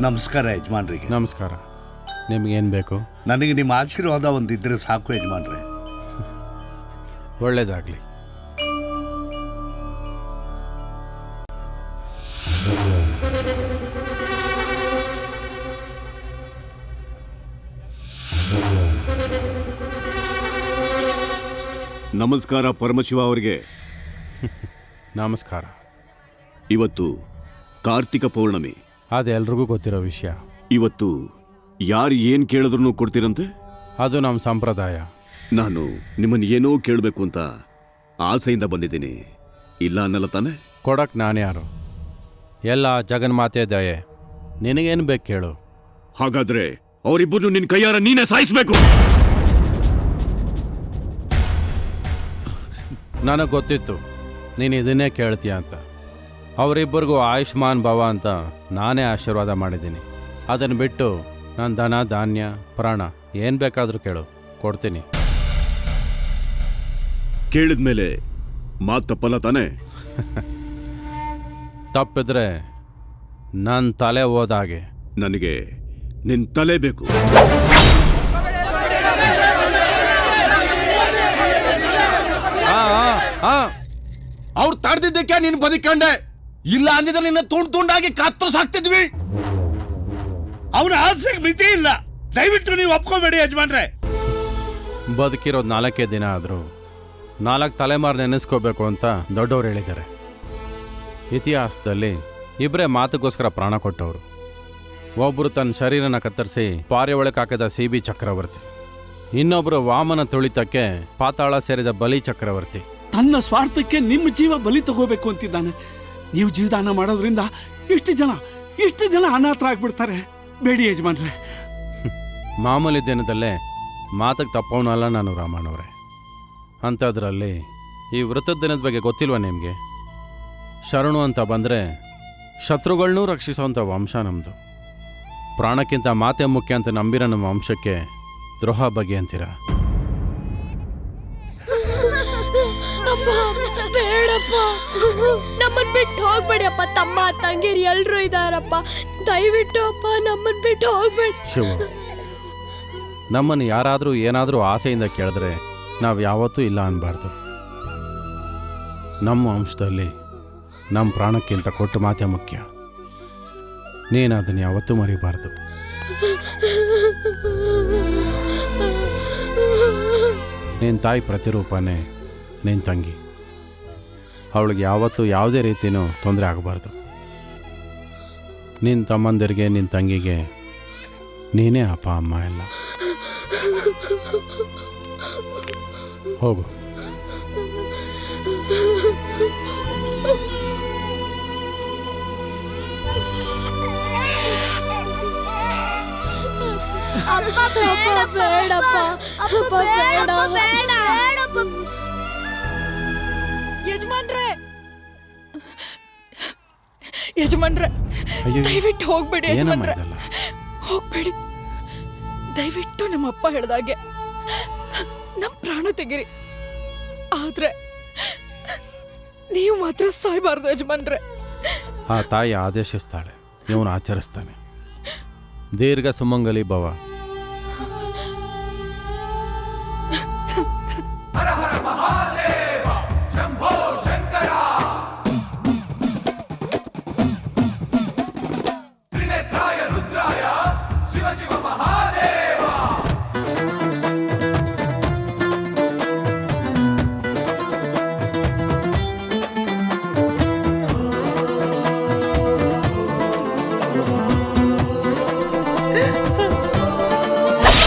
ನಮಸ್ಕಾರ ಯಜಮಾನ್ರಿಗೆ. ನಮಸ್ಕಾರ. ನಿಮಗೇನು ಬೇಕು? ನನಗೆ ನಿಮ್ಮ ಆಶೀರ್ವಾದ ಇದ್ರೆ ಸಾಕು ಯಜಮಾನ್ರೆ. ಒಳ್ಳೇದಾಗಲಿ. ನಮಸ್ಕಾರ ಪರಮಶಿವ ಅವರಿಗೆ. ನಮಸ್ಕಾರ. ಇವತ್ತು ಕಾರ್ತಿಕ ಪೌರ್ಣಮಿ. ಅದು ಎಲ್ರಿಗೂ ಗೊತ್ತಿರೋ ವಿಷಯ. ಇವತ್ತು ಯಾರು ಏನು ಕೇಳಿದ್ರು ಕೊಡ್ತೀರಂತೆ? ಅದು ನಮ್ಮ ಸಂಪ್ರದಾಯ. ನಾನು ನಿಮ್ಮನ್ನು ಏನೋ ಕೇಳಬೇಕು ಅಂತ ಆಸೆಯಿಂದ ಬಂದಿದ್ದೀನಿ. ಇಲ್ಲ ಅನ್ನಲ್ಲ ತಾನೆ? ಕೊಡಕ್ ನಾನು ಯಾರು? ಎಲ್ಲ ಜಗನ್ಮಾತೆ ದಯೆ. ನಿನಗೇನು ಬೇಕು ಕೇಳು. ಹಾಗಾದ್ರೆ ಅವರಿಬ್ಬರು ನಿನ್ನ ಕೈಯಾರ ನೀನೇ ಸಾಯಿಸ್ಬೇಕು! ನನಗೆ ಗೊತ್ತಿತ್ತು. ನೀನು ಇದನ್ನೇ ಕೇಳ್ತೀಯ ಅಂತ. ಅವರಿಬ್ಬರಿಗೂ ಆಯುಷ್ಮಾನ್ ಭವ ಅಂತ ನಾನೇ ಆಶೀರ್ವಾದ ಮಾಡಿದ್ದೀನಿ. ಅದನ್ನು ಬಿಟ್ಟು ನನ್ನ ದನ ಧಾನ್ಯ ಪ್ರಾಣ ಏನು ಬೇಕಾದರೂ ಕೇಳು. ಕೊಡ್ತೀನಿ. ಕೇಳಿದ್ಮೇಲೆ ಮಾತು ತಪ್ಪಲ್ಲ ತಾನೇ? ತಪ್ಪಿದ್ರೆ ನನ್ನ ತಲೆ ಹೋದಾಗೆ ನನಗೆ ನಿನ್ನ ತಲೆ ಬೇಕು. ಅವ್ರು ತಡೆದಿದ್ದಕ್ಕೆ ನೀನು ಬದುಕೊಂಡೆ ಇಲ್ಲ ಅಂದಿದ್ರೆ ನಿನ್ನ ತುಂಡ್ ತುಂಡಾಗಿ ಕತ್ತರಿಸ್ ಹಾಕ್ತಿದ್ವಿ ಅವನ ಆಸೆಗೆ ಮಿತಿ ಇಲ್ಲ. ದಯವಿಟ್ಟು ನೀವು ಒಪ್ಕೋಬೇಡಿ ಯಜಮಾನ್ರೆ. ಬದುಕಿರೋದು ನಾಲ್ಕೇ ದಿನ ಆದರೂ ನಾಲ್ಕು ತಲೆಮಾರು ನೆನೆಸ್ಕೋಬೇಕು ಅಂತ ದೊಡ್ಡವ್ರು ಹೇಳಿದ್ದಾರೆ. ಇತಿಹಾಸದಲ್ಲಿ ಇಬ್ಬರೇ ಮಾತುಗೋಸ್ಕರ ಪ್ರಾಣ ಕೊಟ್ಟವರು. ಒಬ್ಬರು ತನ್ನ ಶರೀರನ ಕತ್ತರಿಸಿ ಪಾರೆ ಒಳಗೆ ಹಾಕಿದ ಸಿ ಬಿ ಚಕ್ರವರ್ತಿ. ಇನ್ನೊಬ್ಬರು ವಾಮನ ತುಳಿತಕ್ಕೆ ಪಾತಾಳ ಸೇರಿದ ಬಲಿ ಚಕ್ರವರ್ತಿ. ತನ್ನ ಸ್ವಾರ್ಥಕ್ಕೆ ನಿಮ್ಮ ಜೀವ ಬಲಿ ತಗೋಬೇಕು ಅಂತಿದ್ದಾನೆ. ನೀವು ಜೀವದಾನ ಮಾಡೋದ್ರಿಂದ ಇಷ್ಟು ಜನ ಇಷ್ಟು ಜನ ಅನಾಥರಾಗ್ಬಿಡ್ತಾರೆ ಬೇಡಿ ಯಜಮಾನ್ರೆ. ಮಾಮೂಲಿ ದಿನದಲ್ಲೇ ಮಾತಕ್ಕೆ ತಪ್ಪವನಲ್ಲ ನಾನು ರಾಮಣ್ಣವ್ರೆ ಅಂಥದ್ರಲ್ಲಿ ಈ ವೃತ್ತದ ದಿನದ ಬಗ್ಗೆ ಗೊತ್ತಿಲ್ವಾ ನಿಮಗೆ? ಶರಣು ಅಂತ ಬಂದರೆ ಶತ್ರುಗಳನ್ನೂ ರಕ್ಷಿಸೋವಂಥ ವಂಶ ನಮ್ಮದು ಪ್ರಾಣಕ್ಕಿಂತ ಮಾತೆ ಮುಖ್ಯ ಅಂತ ನಂಬಿರೋ ನಮ್ಮ ವಂಶಕ್ಕೆ ದ್ರೋಹ ಬಗೆ ಅಂತೀರಾ? ಅಪ್ಪ ಬೇಡಪ್ಪ. ನಮ್ಮನ್ ಬಿಟ್ಟು ಹೋಗ್ಬೇಡಿ ಅಪ್ಪ ತಮ್ಮ ತಂಗಿರಿ ಎಲ್ರು ಇದಾರಪ್ಪ. ದಯವಿಟ್ಟು ಅಪ್ಪ, ನಮ್ಮನ್ ಬಿಟ್ಟು ಹೋಗ್ಬೇಡಿ. ಶಿವ, ನಮ್ಮನ್ನು ಯಾರಾದರೂ ಏನಾದರೂ ಆಸೆಯಿಂದ ಕೇಳಿದ್ರೆ ನಾವು ಯಾವತ್ತೂ ಇಲ್ಲ ಅನ್ಬಾರ್ದು. ನಮ್ಮ ಅಂಶದಲ್ಲಿ ನಮ್ಮ ಪ್ರಾಣಕ್ಕಿಂತ ಕೊಟ್ಟು ಮಾತೆ ಮುಖ್ಯ. ನೀನು ಅದನ್ನು ಯಾವತ್ತೂ ಮರಿಬಾರ್ದು. ನಿನ್ನ ತಾಯಿ ಪ್ರತಿರೂಪನೇ ನಿನ್ನ ತಂಗಿ. ಅವಳಿಗೆ ಯಾವತ್ತೂ ಯಾವುದೇ ರೀತಿಯೂ ತೊಂದರೆ ಆಗಬಾರ್ದು. ನಿನ್ನ ತಮ್ಮಂದಿರಿಗೆ ನಿನ್ನ ತಂಗಿಗೆ ನೀನೇ ಅಪ್ಪ, ಅಮ್ಮ ಎಲ್ಲ. ಹೋಗು. ಅಪ್ಪ ಬೇಡಪ್ಪ. ಅಪ್ಪ ಬೇಡ ಯಜಮಾನ್ರೆ! ಯಜಮಾನ್ರೆ ಅಯ್ಯೋ ದಯವಿಟ್ಟು ಹೋಗ್ಬೇಡಿ ಏನಮ್ಮ ಯಜಮಾನ್ರೆ. ಇದೆಲ್ಲ? ಹೋಗ್ಬೇಡಿ. ದಯವಿಟ್ಟು ನಮ್ಮ ಅಪ್ಪ ಹೇಳ್ದಾಗೆ ನಮ್ಮ ಪ್ರಾಣ ತೆಗಿರಿ. ಆದ್ರೆ ನೀವು ಮಾತ್ರ ಸಾಯ್ಬಾರ್ದು ಯಜಮಾನ್ರೆ. ಆ ತಾಯಿ ಆದೇಶಿಸ್ತಾಳೆ ಇವನು ಆಚರಿಸ್ತಾನೆ. ದೀರ್ಘ ಸುಮಂಗಲಿ ಭವ.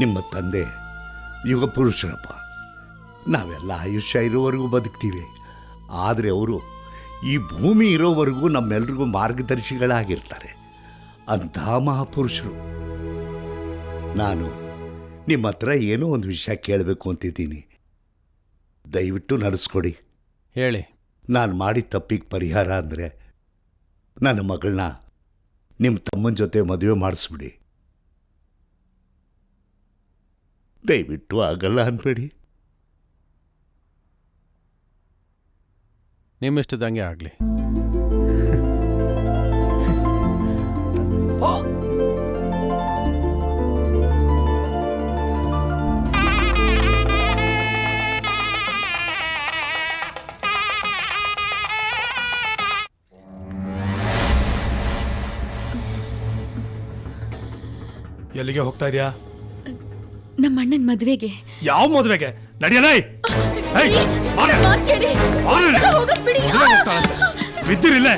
ನಿಮ್ಮ ತಂದೆ ಯುಗ ಪುರುಷರಪ್ಪ. ನಾವೆಲ್ಲ ಆಯುಷ್ಯ ಇರೋವರೆಗೂ ಬದುಕ್ತೀವಿ. ಆದರೆ ಅವರು ಈ ಭೂಮಿ ಇರೋವರೆಗೂ ನಮ್ಮೆಲ್ರಿಗೂ ಮಾರ್ಗದರ್ಶಿಗಳಾಗಿರ್ತಾರೆ. ಅಂಥ ಮಹಾಪುರುಷರು. ನಾನು ನಿಮ್ಮ ಹತ್ರ ಏನೋ ಒಂದು ವಿಷಯ ಕೇಳಬೇಕು ಅಂತಿದ್ದೀನಿ. ದಯವಿಟ್ಟು ನಡೆಸ್ಕೊಡಿ. ಹೇಳಿ. ನಾನು ಮಾಡಿದ ತಪ್ಪಿಗೆ ಪರಿಹಾರ ಅಂದರೆ ನನ್ನ ಮಗಳನ್ನ ನಿಮ್ಮ ತಮ್ಮನ ಜೊತೆ ಮದುವೆ ಮಾಡಿಸ್ಬಿಡಿ. ದಯವಿಟ್ಟು ಆಗಲ್ಲ ಅನ್ಬೇಡಿ. ನಿಮ್ಮಿಷ್ಟದಂಗೆ ಆಗಲಿ. ಎಲ್ಲಿಗೆ ಹೋಗ್ತಾ ಇದೀಯಾ? ನಮ್ಮ ಅಣ್ಣನ ಮದುವೆಗೆ. ಯಾವ ಮದುವೆಗೆ? ನಡೆಯಲ್ಲ ಬಿದ್ದಿರಿಲ್ಲೇ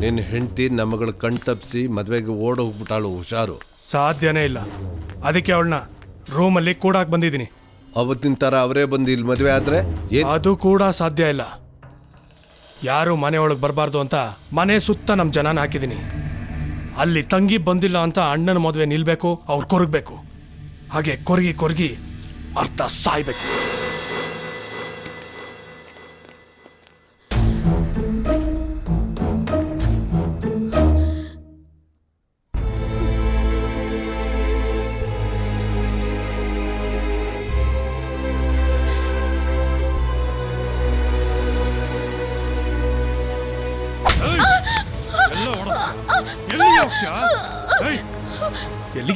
ನಿನ್ನ ಹೆಂಡತಿ ನಮಗಳ ಕಣ್ ತಪ್ಪಿಸಿ ಮದುವೆಗೆ ಓಡ್ ಹೋಗ್ಬಿಟ್ಟಾಳು ಹುಷಾರು. ಸಾಧ್ಯನೇ ಇಲ್ಲ. ಅದಕ್ಕೆ ಅವಳನ್ನ ರೂಮಲ್ಲಿ ಕೂಡಾಕ್ ಬಂದಿದ್ದೀನಿ. ಅವತ್ತಿನ ಥರ ಅವರೇ ಬಂದು ಇಲ್ಲಿ ಮದುವೆ ಆದ್ರೆ ಅದು ಕೂಡ ಸಾಧ್ಯ ಇಲ್ಲ. ಯಾರು ಮನೆ ಒಳಗೆ ಬರಬಾರ್ದು ಅಂತ ಮನೆ ಸುತ್ತ ನಮ್ಮ ಜನನ ಹಾಕಿದ್ದೀನಿ ಅಲ್ಲಿ ತಂಗಿ ಬಂದಿಲ್ಲ ಅಂತ ಅಣ್ಣನ ಮದುವೆ ನಿಲ್ಲಬೇಕು ಅವ್ರು ಕೊರಗಬೇಕು. ಹಾಗೆ ಕೊರಗಿ ಕೊರಗಿ ಅರ್ಥ ಸಾಯ್ಬೇಕು.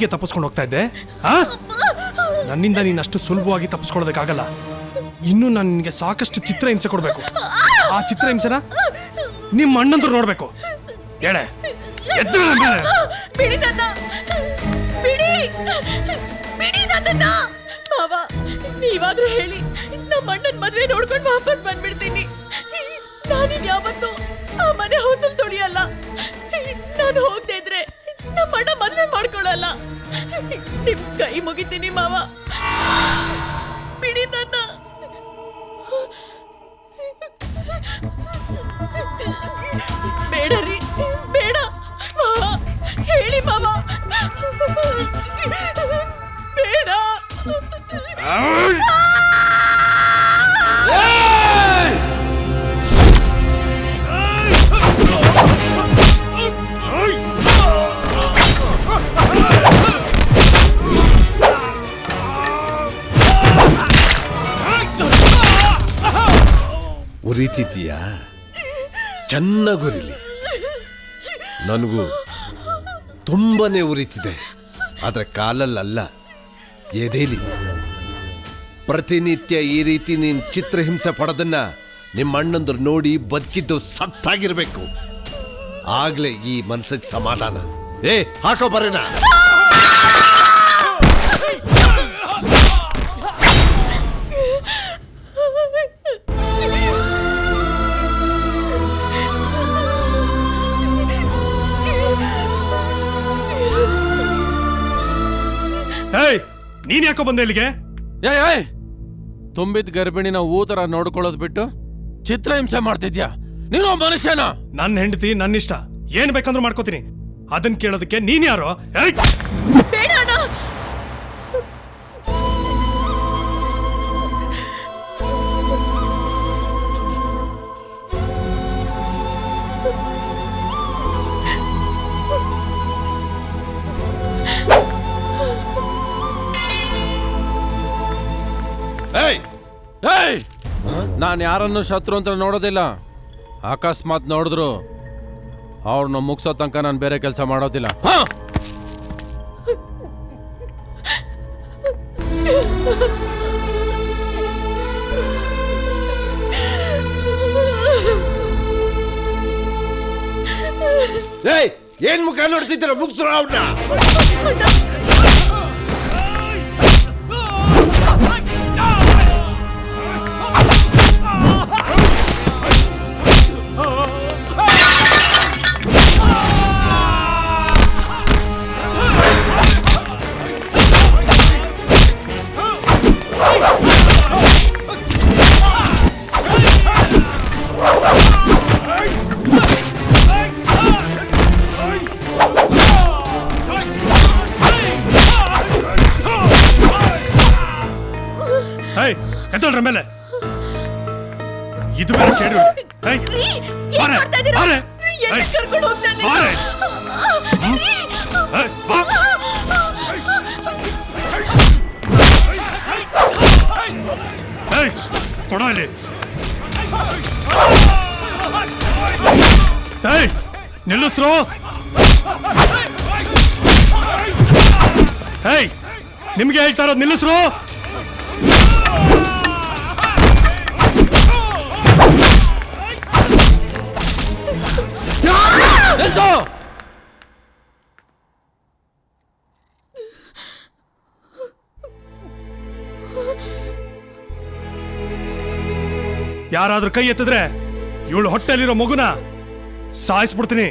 ಎಲ್ಲಿಗೆ ತಪ್ಪಿಸ್ಕೊಂಡು ಹೋಗ್ತಾ ಇದ್ದೆ? ಆ? ನನ್ನಿಂದ ನೀನು ಅಷ್ಟು ಸುಲಭವಾಗಿ ತಪ್ಪಿಸ್ಕೊಳ್ಳೋದಕ್ಕಾಗಲ್ಲ. ಇನ್ನು ನಾನು ನಿನಗೆ ಸಾಕಷ್ಟು ಚಿತ್ರ ಹಿಂಸೆ ಕೊಡಬೇಕು. ಆ ಚಿತ್ರ ಹಿಂಸೆನ ನಿಮ್ಮ ಅಣ್ಣಂದ್ರು ನೋಡಬೇಕು. ಹೇಳೆ? ಎದ್ದು. ಬಿಡಿ ನನ್ನ. ಬಿಡಿ. ಬಿಡಿ ನನ್ನನ್ನ. ನೀವಾದ್ರೂ ಹೇಳಿ, ನಮ್ಮ ಅಣ್ಣನ ಮದುವೆ ನೋಡ್ಕೊಂಡು ವಾಪಸ್ ಬಂದ್ಬಿಡ್ತೀನಿ. ನಾನಿನ್ ಯಾವತ್ತು ಆ ಮನೆ ಹೊಸಲ್ ತೊಳಿಯಲ್ಲ. ನಾನು ಹೋಗದೆ ನಿಮ್ ಕೈ ಮುಗಿತೀನಿ ಮಾವ. ಬಿಡಿ ಉರಿತಿದ್ದೀಯಾ? ಚೆನ್ನಾಗಿ ಉರಿಲಿ ನನಗೂ ತುಂಬನೇ ಉರಿತಿದೆ. ಆದರೆ ಕಾಲಲ್ಲಲ್ಲ. ಎದೇಲಿ. ಪ್ರತಿನಿತ್ಯ ಈ ರೀತಿ ನೀನು ಚಿತ್ರಹಿಂಸೆ ಪಡೋದನ್ನ ನಿಮ್ಮ ಅಣ್ಣಂದ್ರು ನೋಡಿ ಬದುಕಿದ್ದು ಸತ್ತಾಗಿರ್ಬೇಕು. ಆಗ್ಲೇ ಈ ಮನಸ್ಸಿಗೆ ಸಮಾಧಾನ. ಏ, ಹಾಕೋ ಬರೇನ. ನೀನ್ ಯಾಕೋ ಬಂದೆ ಇಲ್ಲಿಗೆ? ಏಯ್ ಏಯ್! ತುಂಬಿದ ಗರ್ಭಿಣಿನ ಊತರ ನೋಡ್ಕೊಳ್ಳೋದ್ ನೋಡ್ಕೊಳ್ಳೋದು ಬಿಟ್ಟು ಚಿತ್ರಹಿಂಸೆ ಮಾಡ್ತಿದ್ಯಾ? ನೀನು ಮನುಷ್ಯನ? ನನ್ನ ಹೆಂಡತಿ ನನ್ನ ಇಷ್ಟ ಏನ್ ಬೇಕಂದ್ರೂ ಮಾಡ್ಕೋತೀನಿ. ಅದನ್ನ ಕೇಳೋದಕ್ಕೆ ನೀನ್ ಯಾರೋ? ಏಯ್! ನಾನು ಯಾರನ್ನು ಶತ್ರು ಅಂತ ನೋಡೋದಿಲ್ಲ. ಅಕಸ್ಮಾತ್ ನೋಡಿದ್ರು ಅವ್ರನ್ನ ಮುಗಿಸೋ ತನಕ ನಾನು ಬೇರೆ ಕೆಲಸ ಮಾಡೋದಿಲ್ಲ. ಏಯ್, ಏನ್ ಮುಖ ನೋಡ್ತಿದ್ದೀರ? ಮುಗಿಸ್ರು ಅವ್ನ ಕೊಡೋ ಇಲ್ಲಿ ಏಯ್ ನಿಲ್ಲಿಸ್ರು ಏಯ್ ನಿಮ್ಗೆ ಹೇಳ್ತಾ ಇರೋದು ನಿಲ್ಲಿಸ್ರು ಯಾರಾದ್ರೂ ಕೈ ಎತ್ತಿದ್ರೆ ಇವಳು ಹೊಟ್ಟೆಲಿರೋ ಮಗುನ ಸಾಯಿಸ್ಬಿಡ್ತೀನಿ.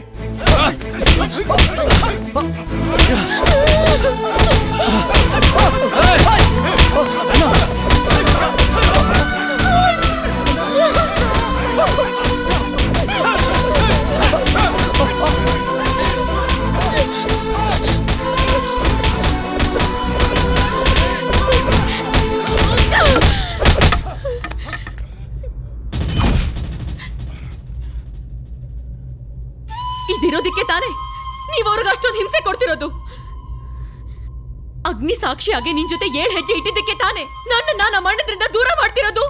ಇದಿರೋದಕ್ಕೆ ತಾನೆ? ನೀವು ಅಷ್ಟೊಂದು ಹಿಂಸೆ ಕೊಡ್ತಿರೋದು. ಅಗ್ನಿ ಸಾಕ್ಷಿಯಾಗಿ ನಿನ್ ಜೊತೆ ಏಳು ಹೆಜ್ಜೆ ಇಟ್ಟಿದ್ದಕ್ಕೆ ತಾನೆ? ನನ್ನ ನಾನು ಮಣ್ಣದ್ರಿಂದ ದೂರ ಮಾಡ್ತಿರೋದು.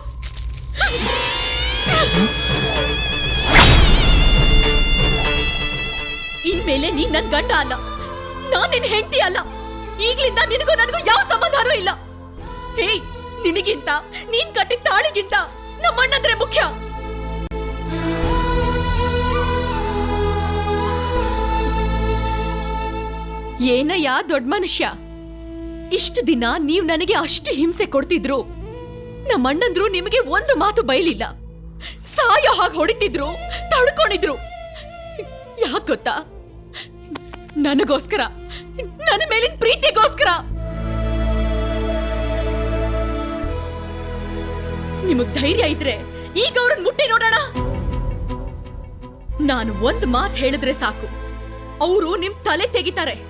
ಇನ್ಮೇಲೆ ನೀನ್ ನನ್ ಗಂಡ ಅಲ್ಲ. ನಾನ್ ನಿನ್ ಹೆಂಡತಿ ಅಲ್ಲ. ಈಗ್ಲಿಂದ ನಿನಗೂ ನನಗೂ ಯಾವ ಸಂಬಂಧನೂ ಇಲ್ಲ. ಹೇ ನಿನಗಿಂತ, ನೀನ್ ಕಟ್ಟಿದ ತಾಳಿಗಿಂತ ನಮ್ಮಣ್ಣಂದ್ರೆ ಮುಖ್ಯ. ಏನಯ್ಯ ದೊಡ್ಡ ಮನುಷ್ಯ? ಇಷ್ಟು ದಿನ ನೀವು ನನಗೆ ಅಷ್ಟು ಹಿಂಸೆ ಕೊಡ್ತಿದ್ರು. ನಮ್ಮ ಅಣ್ಣಂದ್ರು ನಿಮಗೆ ಒಂದು ಮಾತು ಬೈಲಿಲ್ಲ. ಸಾಯೋ ಹಾಗೆ ಹೊಡಿತಿದ್ರು, ತಡ್ಕೊಂಡಿದ್ರು. ಯಾಕೆ ಗೊತ್ತಾ? ನನಗೋಸ್ಕರ, ನನ್ನ ಮೇಲಿನ ಪ್ರೀತಿಗೋಸ್ಕರ. ನಿಮಗ್ ಧೈರ್ಯ ಇದ್ರೆ ಈಗ ಅವ್ರನ್ನ ಮುಟ್ಟಿ ನೋಡೋಣ. ನಾನು ಒಂದು ಮಾತು ಹೇಳಿದ್ರೆ ಸಾಕು. ಅವರು ನಿಮ್ ತಲೆ ತೆಗಿತಾರೆ.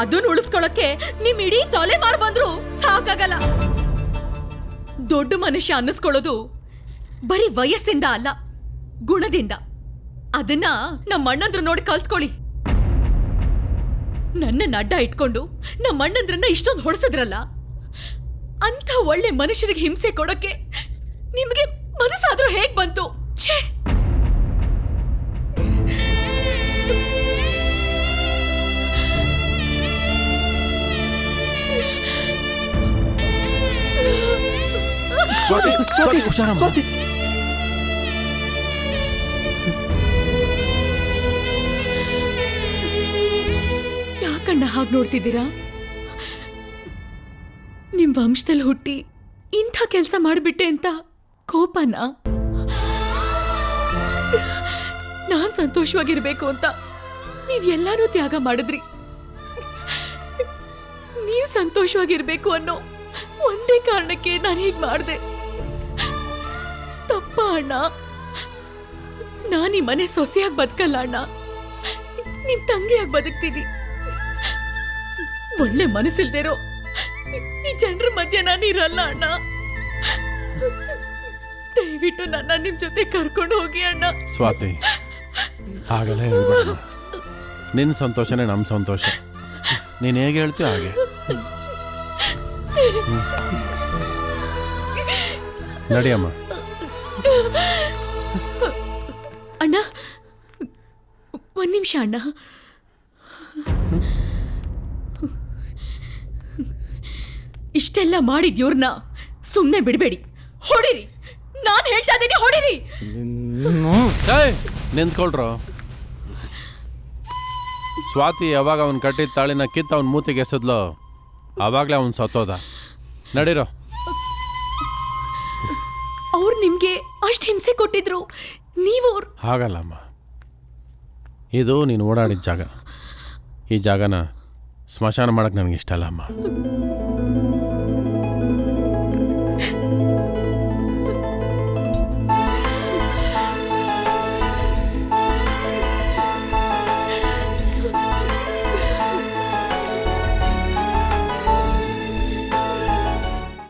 ಅದನ್ನ ಉಳಿಸ್ಕೊಳಕ್ಕೆ ನಿಮ್ ಇಡೀ ತಲೆ ಮಾರು ಬಂದ್ರು ಸಾಕಾಗಲ್ಲ. ದೊಡ್ಡ ಮನುಷ್ಯ ಅನ್ನಿಸ್ಕೊಳ್ಳೋದು ಬರೀ ವಯಸ್ಸಿಂದ ಅಲ್ಲ, ಗುಣದಿಂದ. ಅದನ್ನ ನಮ್ಮ ಅಣ್ಣಂದ್ರು ನೋಡಿ ಕಲ್ತ್ಕೊಳ್ಳಿ. ನನ್ನನ್ನು ಅಡ್ಡ ಇಟ್ಕೊಂಡು ನಮ್ಮ ಅಣ್ಣಂದ್ರನ್ನ ಇಷ್ಟೊಂದು ಹೊಡೆಸಿದ್ರಲ್ಲ ಅಂತ ಒಳ್ಳೆ ಮನುಷ್ಯರಿಗೆ ಹಿಂಸೆ ಕೊಡಕ್ಕೆ ನಿಮಗೆ ಮನಸ್ಸಾದ್ರೂ ಹೇಗೆ ಬಂತು? ಛೇ! ಸ್ವಾತಿ ಸ್ವಾತಿ ಹುಷಾರಮ್ಮ ಯಾಕಣ್ಣ ಹಾಗೆ ನೋಡ್ತಿದ್ದೀರಾ? ನಿಮ್ ವಂಶದಲ್ಲಿ ಹುಟ್ಟಿ ಇಂಥ ಕೆಲಸ ಮಾಡಿಬಿಟ್ಟೆ ಅಂತ ಕೋಪನ? ನಾನ್ ಸಂತೋಷವಾಗಿರ್ಬೇಕು ಅಂತ ನೀವ್ ಎಲ್ಲಾನು ತ್ಯಾಗ ಮಾಡಿದ್ರಿ. ನೀವ್ ಸಂತೋಷವಾಗಿರ್ಬೇಕು ಅನ್ನೋ ಒಂದೇ ಕಾರಣಕ್ಕೆ ನಾನು ಹೀಗೆ ಮಾಡಿದೆ. ತಪ್ಪ ಅಣ್ಣ. ನಾನು ಈ ಮನೆ ಸೊಸೆಯಾಗಿ ಬದುಕಲ್ಲ ಅಣ್ಣ. ನಿಮ್ ತಂಗಿಯಾಗಿ ಬದುಕ್ತೀನಿ. ಒಳ್ಳೆ ಮನಸ್ಸಿಲ್ದಿರೋ ಈ ಜನರ ಮಧ್ಯೆ ನಾನು ಇರಲ್ಲ ಅಣ್ಣ. ದಯವಿಟ್ಟು ನನ್ನ ನಿಮ್ ಜೊತೆ ಕರ್ಕೊಂಡು ಹೋಗಿ ಅಣ್ಣ. ಸ್ವಾತಿ, ಹಾಗೆಲ್ಲ ಹೇಳ್ಬೇಡ. ನಿನ್ನ ಸಂತೋಷನೇ ನಮ್ಮ ಸಂತೋಷ. ನೀನು ಹೇಗೆ ಹೇಳ್ತೀಯೋ ಹಾಗೆ. ನಡಿಯಮ್ಮ. ಅಣ್ಣ ಒಂದ್ ನಿಮಿಷ ಅಣ್ಣ. ಇಷ್ಟೆಲ್ಲ ಮಾಡಿದ್ಯೋರ್ನ ಇವ್ರನ್ನ ಸುಮ್ಮನೆ ಬಿಡಬೇಡಿ. ಹೊಡಿರಿ. ನಾನು ಹೇಳ್ತಾ ಇದ್ದೀನಿ ಹೊಡಿರಿ. ನಿಂತ್ಕೊಳ್ರು. ಸ್ವಾತಿ ಯಾವಾಗ ಅವನ್ ಕಟ್ಟಿದ ತಾಳಿನ ಕಿತ್ತ ಅವನ್ ಮೂತಿಗೆ ಎಸೆದ್ಲೋ ಆವಾಗಲೇ ಅವನ್ ಸತ್ತೋದ. ನಡೀರೋ. ಅವ್ರು ನಿಮ್ಗೆ ಅಷ್ಟು ಹಿಂಸೆ ಕೊಟ್ಟಿದ್ರು. ನೀವು ಅವ್ರ ಹಾಗಲ್ಲಮ್ಮ ಇದು ನೀನು ಓಡಾಡಿದ ಜಾಗ. ಈ ಜಾಗನ ಸ್ಮಶಾನ ಮಾಡಕ್ಕೆ ನನಗೆ ಇಷ್ಟ ಅಲ್ಲ ಅಮ್ಮ.